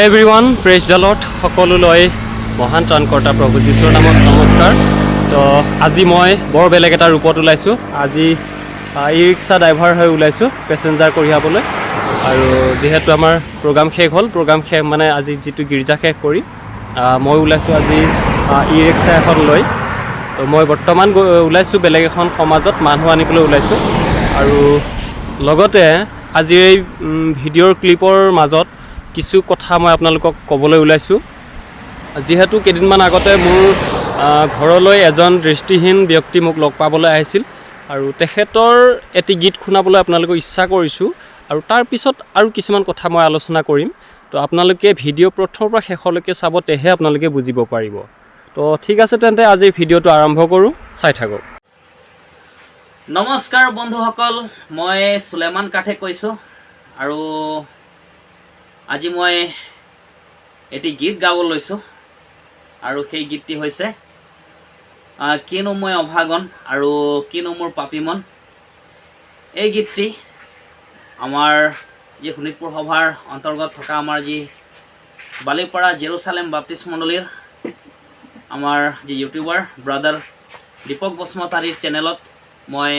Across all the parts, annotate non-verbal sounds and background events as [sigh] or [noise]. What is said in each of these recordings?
Every one press ডালত সকলোলৈ মহান ত্ৰাণকৰ্তা প্ৰভু যীশুৰ নামত নমস্কাৰ। তো আজি মই বৰ বেলেগ এটা ৰূপত ওলাইছোঁ। আজি ই ৰিক্সা ড্ৰাইভাৰ হৈ ওলাইছোঁ পেচেঞ্জাৰ কঢ়িয়াবলৈ। আৰু যিহেতু আমাৰ প্ৰগ্ৰাম শেষ হ'ল প্ৰগ্ৰাম শেষ মানে আজি যিটো গীৰ্জা শেষ কৰি মই ওলাইছোঁ আজি ই ৰিক্সা এখন লৈ। তো মই বৰ্তমান ওলাইছোঁ বেলেগ এখন সমাজত মানুহ আনিবলৈ ওলাইছোঁ। আৰু লগতে আজিৰ এই ভিডিঅ'ৰ ক্লিপৰ মাজত কিছু কথা মই আপোনালোকক ক'বলৈ ওলাইছোঁ। যিহেতু কেইদিনমান আগতে মোৰ ঘৰলৈ এজন দৃষ্টিহীন ব্যক্তি মোক লগ পাবলৈ আহিছিল আৰু তেখেতৰ এটি গীত শুনাবলৈ আপোনালোকক ইচ্ছা কৰিছোঁ আৰু তাৰপিছত আৰু কিছুমান কথা মই আলোচনা কৰিম। তো আপোনালোকে ভিডিঅ' প্ৰথমৰ পৰা শেষলৈকে চাব তেহে আপোনালোকে বুজিব পাৰিব। তো ঠিক আছে তেন্তে আজি ভিডিঅ'টো আৰম্ভ কৰোঁ। চাই থাকক। নমস্কাৰ বন্ধুসকল মই চুলেমান কাঠে কৈছোঁ আৰু আজি মই এটি গীত গাব লৈছোঁ, আৰু সেই গীতটি হৈছে কিনো মই অভাগন আৰু কিনো মোৰ পাপীমন এই গীতটি আমাৰ যি শোণিতপুৰ সভাৰ অন্তৰ্গত থকা আমাৰ যি বালিপাৰা জেৰুচালেম বাপ্তিষ্ট মণ্ডলীৰ আমাৰ যি ইউটিউবাৰ ব্ৰাদাৰ দীপক বসুমতাৰীৰ চেনেলত মই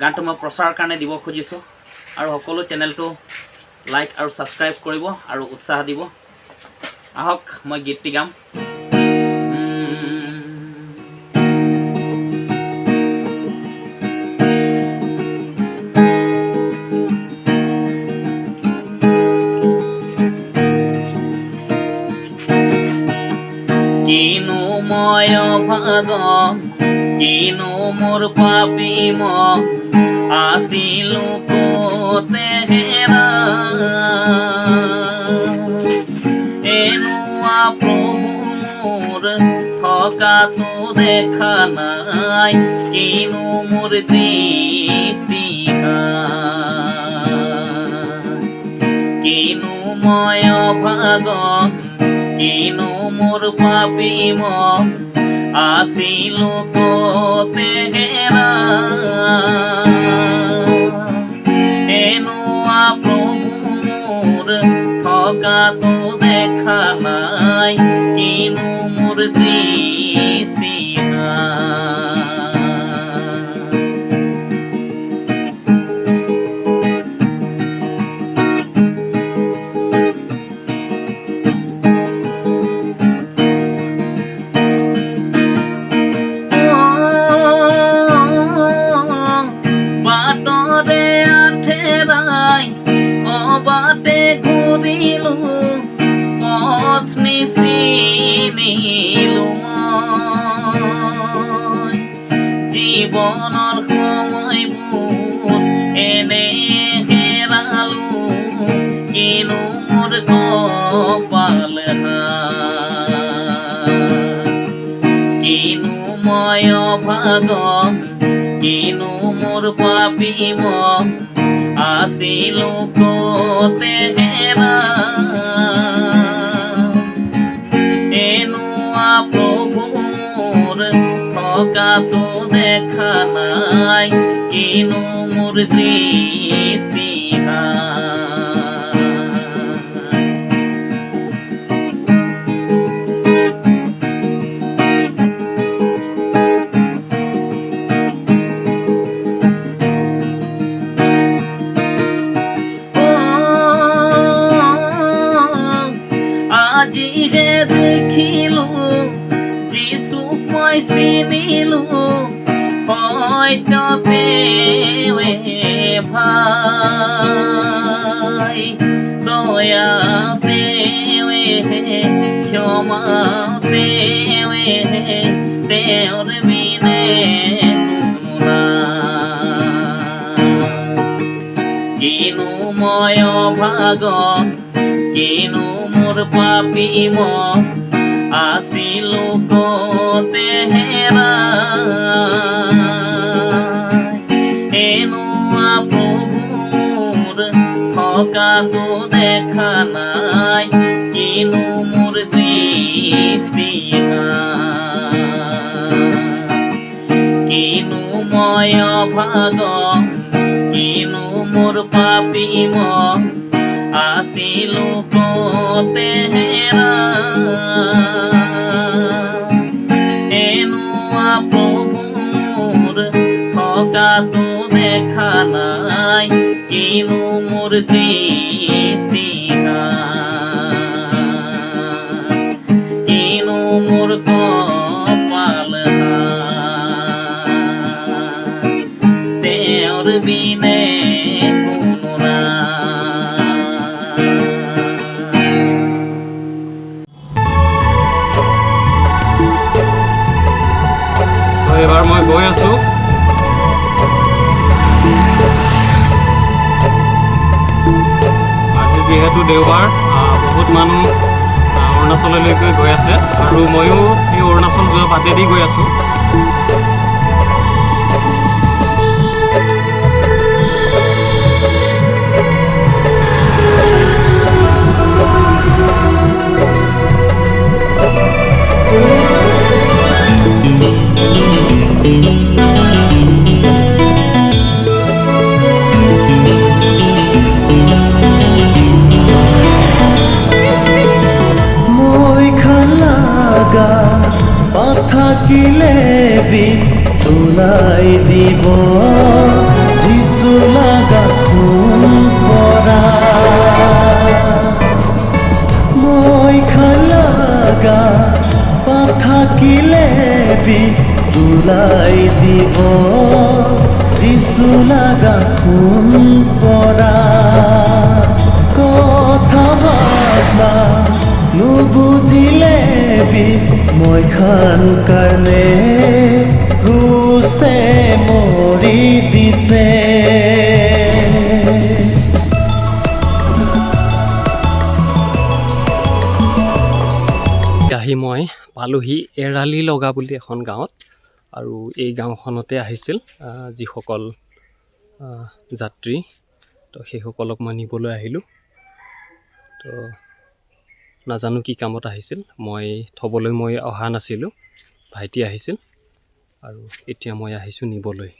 গানটো মই প্ৰচাৰৰ কাৰণে দিব খুজিছোঁ, আৰু সকলো চেনেলটো লাইক আৰু ছাবস্ক্ৰাইব কৰিব আৰু উৎসাহ দিব। আহক, মই গীতটি গাম। কিনো মই ভাগ কিনো মোৰ পাপী ম, আছিলো থকাটো দেখা নাই কিনো মোৰ দৃষ্টি কিনো মই ভাগ কিনো মোৰ পাপী ম আছিলো কতে হেৰা জীৱনৰ সময়বোৰ এনে হেৰালো, কিনো মোৰ কপাল। কিনো মই অভাগ কিনো মোৰ পাপী ম আছিলো কতে কিনো মোৰ দৃষ্টি আজিহে দেখিলো যিচুক মই চিনিলো হয়তো তেৱে ভাই দয়া তেৱে ক্ষমা তেৱে তেওঁৰ বিনে কোনো নাই। কিনো মই অভাগ কিনো মোৰ পাপী ম থকাটো দেখা নাই কিনো মোৰ দৃষ্টি কিনো মই অভাগ কিনো মোৰ পাপী ম আছিলো কতে হেৰা এনোৱা প্ৰভুৰ থকাটো দেখা নাই কিনো মোৰ দৃষ্টিহান যিহেতু দেওবাৰ বহুত মানুহ অৰুণাচললৈকে গৈ আছে আৰু ময়ো এই অৰুণাচল যোৱা বাটেদি গৈ আছোঁ। মই নাথাকিলে বিন তোলাই দিব। যিচু লাগা খুন পৰা মই খালাগা নাথাকিলে বিন তোলাই দিব। যিচু লাগা খুন পৰা কথা ভাবনা নুবুজিলে বি মই খান কাৰণে ক্ৰুচে মৰি দিছে। আহি মই পালোহি এৰালি লগা বুলি এখন গাঁৱত আৰু এই গাঁওখনতে আহিছিল আহ, যিসকল যাত্ৰী। তো সেইসকলক মই নিবলৈ আহিলোঁ। তো নাজানো কি কামত আহিছিল। মই থ'বলৈ মই অহা নাছিলোঁ। ভাইটি আহিছিল আৰু এতিয়া মই আহিছোঁ নিবলৈ।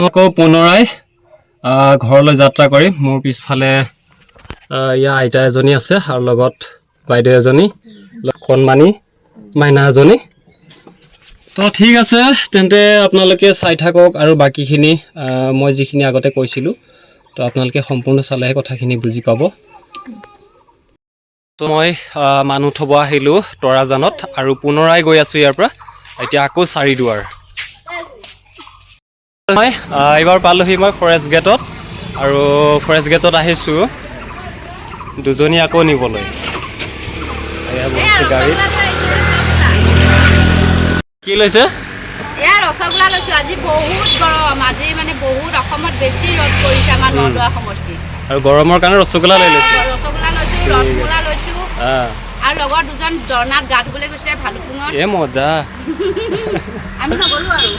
আকৌ পুনৰাই ঘৰলৈ যাত্ৰা কৰিম মোৰ পিছফালে ইয়াৰ আইতা এজনী আছে আৰু লগত বাইদেউ এজনী কণমানি মাইনা এজনী। তো ঠিক আছে তেন্তে আপোনালোকে চাই থাকক আৰু বাকীখিনি মই যিখিনি আগতে কৈছিলোঁ তো আপোনালোকে সম্পূৰ্ণ চালেহে কথাখিনি বুজি পাব। তো মই মানুহ থ'ব আহিলোঁ তৰাজানত আৰু পুনৰাই গৈ আছোঁ ইয়াৰ পৰা। এতিয়া আকৌ চাৰিদুৱাৰ মই এইবাৰ পালোহি মই ফৰেষ্ট গেটত আৰু ফৰেষ্ট গেটত আহিছোঁ। দুজনী আকৌ নিবলৈ। গাড়ীত। কি লৈছে? এয়া ৰসগোল্লা লৈছো। আজি বহুত গৰম। আজি মানে বহুত অসমত বেছি ৰ'দ পৰিছে আমাৰ নলদোৱা সমষ্টিত। আৰু গৰমৰ কাৰণে ৰসগোল্লা লৈ লৈছে। ৰসগোল্লা লৈছো ৰসগোল্লা লৈছো। আৰু লগৰ দুজন ঝৰ্ণাত গা ধুবলৈ গৈছে ভালুপুঙত এ মজা। [laughs] আমি নগলো আৰু।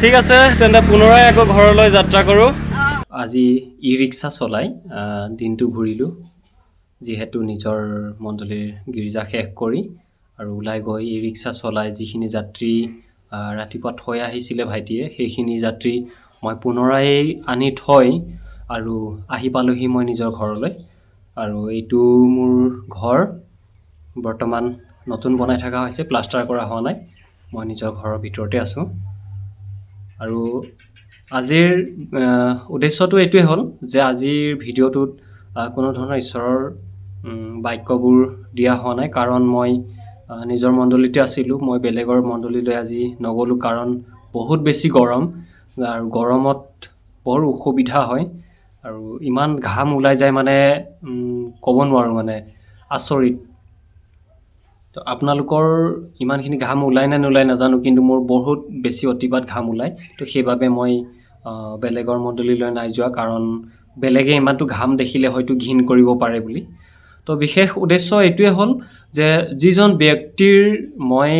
ঠিক আছে তেন্তে পুনৰাই আকৌ ঘৰলৈ যাত্ৰা কৰোঁ। আজি ই ৰিক্সা চলাই দিনটো ঘূৰিলোঁ। যিহেতু নিজৰ মণ্ডলীৰ গীৰ্জা শেষ কৰি আৰু ওলাই গৈ ই ৰিক্সা চলাই যিখিনি যাত্ৰী ৰাতিপুৱা থৈ আহিছিলে ভাইটিয়ে সেইখিনি যাত্ৰী মই পুনৰাই আনি থৈ আৰু আহি পালোহি মই নিজৰ ঘৰলৈ। আৰু এইটো মোৰ ঘৰ। বৰ্তমান নতুন বনাই থকা হৈছে প্লাষ্টাৰ কৰা হোৱা নাই। মই নিজৰ ঘৰৰ ভিতৰতে আছোঁ। আৰু আজিৰ উদ্দেশ্যটো এইটোৱে হ'ল যে আজিৰ ভিডিঅ'টোত কোনো ধৰণৰ ঈশ্বৰৰ বাক্যবোৰ দিয়া হোৱা নাই। কাৰণ মই নিজৰ মণ্ডলীতে আছিলোঁ। মই বেলেগৰ মণ্ডলীলৈ আজি নগ'লোঁ। কাৰণ বহুত বেছি গৰম। আৰু গৰমত বৰ অসুবিধা হয় আৰু ইমান ঘাম ওলাই যায় মানে ক'ব নোৱাৰোঁ মানে আচৰিত। তো আপোনালোকৰ ইমানখিনি ঘাম ওলাই নে নোলাই নাজানো কিন্তু মোৰ বহুত বেছি অতিপাত ঘাম ওলায় তো সেইবাবে মই বেলেগৰ মণ্ডলীলৈ নাই যোৱা কাৰণ বেলেগে ইমানটো ঘাম দেখিলে হয়তো ঘিণ কৰিব পাৰে বুলি। তো বিশেষ উদ্দেশ্য এইটোৱে হ'ল যে যিজন ব্যক্তিৰ মই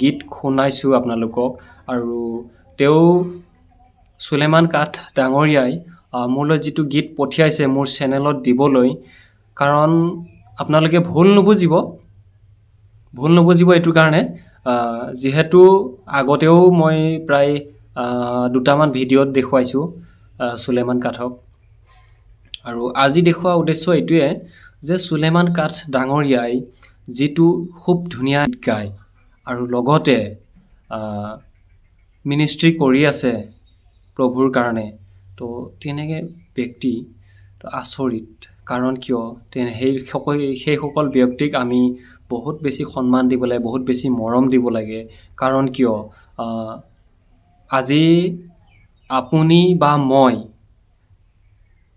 গীত শুনাইছোঁ আপোনালোকক আৰু তেওঁ চুলেমান কাঠ ডাঙৰীয়াই মোলৈ যিটো গীত পঠিয়াইছে মোৰ চেনেলত দিবলৈ কাৰণ আপোনালোকে ভুল নুবুজিব। ভুল নুবুজিব এইটো কাৰণে। যিহেতু আগতেও মই প্ৰায় দুটামান ভিডিঅ'ত দেখুৱাইছোঁ চুলেমান কাঠক। আৰু আজি দেখুওৱা উদ্দেশ্য এইটোৱে যে চুলেমান কাঠ ডাঙৰীয়াই যিটো খুব ধুনীয়া গীত গায় আৰু লগতে মিনিষ্ট্ৰি কৰি আছে প্ৰভুৰ কাৰণে। তো তেনেকৈ ব্যক্তি আচৰিত। কাৰণ কিয়? তেনে সেই সকল সেইসকল ব্যক্তিক আমি বহুত বেছি সন্মান দিব লাগে বহুত বেছি মৰম দিব লাগে। কাৰণ কিয়? আজি আপুনি বা মই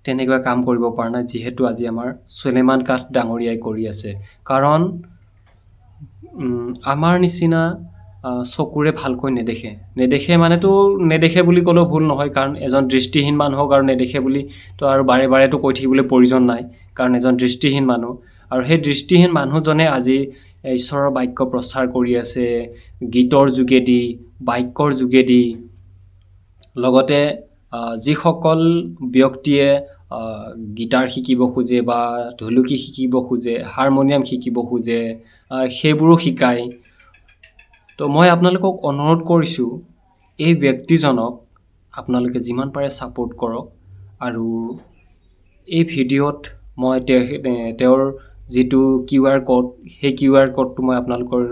তেনেকুৱা কাম কৰিব পৰা নাই যিহেতু আজি আমাৰ চুলেমান কাঠ ডাঙৰীয়াই কৰি আছে। কাৰণ আমাৰ নিচিনা চকুৰে ভালকৈ নেদেখে। নেদেখে মানেতো নেদেখে বুলি ক'লেও ভুল নহয় কাৰণ এজন দৃষ্টিহীন মানুহক আৰু নেদেখে বুলি তো আৰু বাৰে বাৰেতো কৈ থাকিবলৈ প্ৰয়োজন নাই কাৰণ এজন দৃষ্টিহীন মানুহ। আৰু সেই দৃষ্টিহীন মানুহজনে আজি ঈশ্বৰৰ বাক্য প্ৰচাৰ কৰি আছে গীতৰ যোগেদি বাক্যৰ যোগেদি। লগতে যিসকল ব্যক্তিয়ে গীটাৰ শিকিব খোজে বা ঢুলুকি শিকিব খোজে হাৰমনিয়াম শিকিব খোজে সেইবোৰো শিকায়। তো মই আপোনালোকক অনুৰোধ কৰিছোঁ এই ব্যক্তিজনক আপোনালোকে যিমান পাৰে ছাপোৰ্ট কৰক আৰু এই ভিডিঅ'ত মই তেওঁৰ যিটো কিউ আৰ ক'ড সেই কিউ আৰ ক'ডটো মই আপোনালোকৰ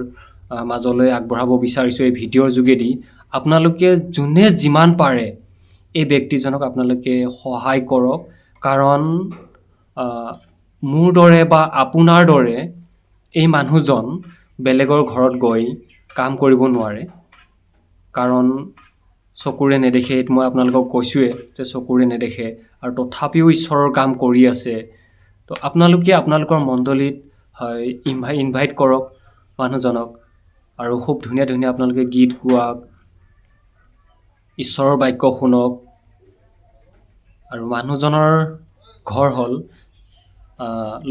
মাজলৈ আগবঢ়াব বিচাৰিছোঁ এই ভিডিঅ'ৰ যোগেদি। আপোনালোকে যোনে যিমান পাৰে এই ব্যক্তিজনক আপোনালোকে সহায় কৰক কাৰণ মোৰ দৰে বা আপোনাৰ দৰে এই মানুহজন বেলেগৰ ঘৰত গৈ কাম কৰিব নোৱাৰে। কাৰণ চকুৰে নেদেখে মই আপোনালোকক কৈছোঁৱে যে চকুৰে নেদেখে আৰু তথাপিও ঈশ্বৰৰ কাম কৰি আছে। তো আপোনালোকে আপোনালোকৰ মণ্ডলীত হয় ইনভাই ইনভাইট কৰক মানুহজনক আৰু খুব ধুনীয়া ধুনীয়া আপোনালোকে গীত গোৱাওক ঈশ্বৰৰ বাক্য শুনক আৰু মানুহজনৰ ঘৰ হ'ল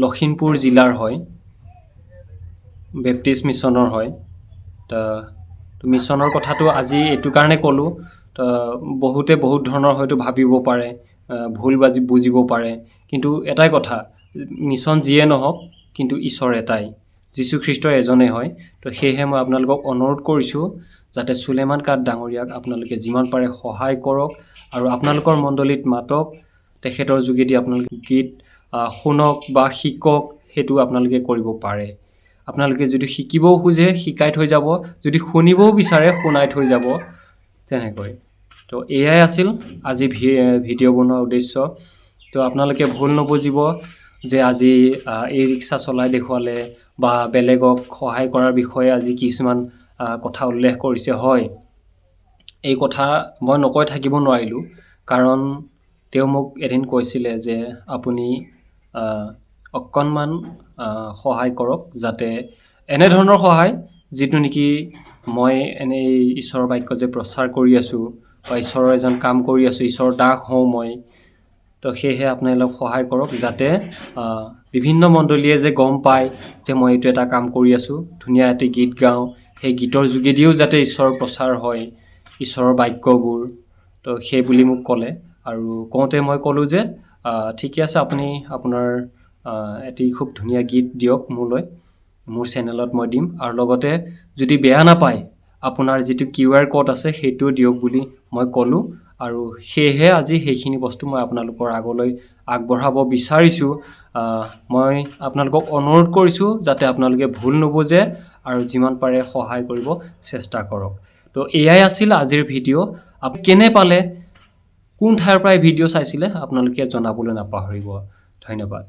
লখিমপুৰ জিলাৰ হয় বেপ্টিষ্ট মিছনৰ হয়। মিছনৰ কথাটো আজি এইটো কাৰণে ক'লোঁ বহুতে বহুত ধৰণৰ হয়তো ভাবিব পাৰে ভুল বাজি বুজিব পাৰে কিন্তু এটাই কথা মিছন যিয়ে নহওক কিন্তু ঈশ্বৰ এটাই যীশুখ্ৰীষ্ট এজনেই হয় তো সেয়েহে মই আপোনালোকক অনুৰোধ কৰিছোঁ যাতে চুলেমান কাঠ ডাঙৰীয়াক আপোনালোকে যিমান পাৰে সহায় কৰক আৰু আপোনালোকৰ মণ্ডলীত মাতক তেখেতৰ যোগেদি আপোনালোকে গীত শুনক বা শিকক সেইটো আপোনালোকে কৰিব পাৰে। আপোনালোকে যদি শিকিবও খোজে শিকাই থৈ যাব যদি শুনিবও বিচাৰে শুনাই থৈ যাব তেনেকৈ। তো এয়াই আছিল আজি ভিডিঅ' বনোৱাৰ উদ্দেশ্য। তো আপোনালোকে ভুল নুবুজিব যে আজি এই ৰিক্সা চলাই দেখুৱালে বা বেলেগক সহায় কৰাৰ বিষয়ে আজি কিছুমান কথা উল্লেখ কৰিছে। হয় এই কথা মই নকৈ থাকিব নোৱাৰিলোঁ। কাৰণ তেওঁ মোক এদিন কৈছিলে যে আপুনি অকণমান সহায় কৰক যাতে এনেধৰণৰ সহায় যিটো নেকি মই এনেই ঈশ্বৰৰ বাক্য যে প্ৰচাৰ কৰি আছোঁ বা ঈশ্বৰৰ এজন কাম কৰি আছোঁ ঈশ্বৰৰ দাস হওঁ মই তো সেয়েহে আপোনালোক সহায় কৰক যাতে বিভিন্ন মণ্ডলীয়ে যে গম পায় যে মই এইটো এটা কাম কৰি আছোঁ ধুনীয়া এটি গীত গাওঁ সেই গীতৰ যোগেদিও যাতে ঈশ্বৰৰ প্ৰচাৰ হয় ঈশ্বৰৰ বাক্যবোৰ তো সেই বুলি মোক ক'লে। আৰু কওঁতে মই ক'লোঁ যে ঠিকে আছে আপুনি আপোনাৰ এটি খুব ধুনীয়া গীত দিয়ক মোলৈ মোৰ চেনেলত মই দিম। আৰু লগতে যদি বেয়া নাপায় আপোনাৰ যিটো কিউ আৰ ক'ড আছে সেইটোও দিয়ক বুলি মই ক'লোঁ। আৰু সেয়েহে আজি সেইখিনি বস্তু মই আপোনালোকৰ আগলৈ আগবঢ়াব বিচাৰিছোঁ। মই আপোনালোকক অনুৰোধ কৰিছোঁ যাতে আপোনালোকে ভুল নুবুজে আৰু যিমান পাৰে সহায় কৰিব চেষ্টা কৰক। তো এয়াই আছিল আজিৰ ভিডিঅ' আপুনি কেনে পালে কোন ঠাইৰ পৰা এই ভিডিঅ' চাইছিলে আপোনালোকে জনাবলৈ নাপাহৰিব। ধন্যবাদ।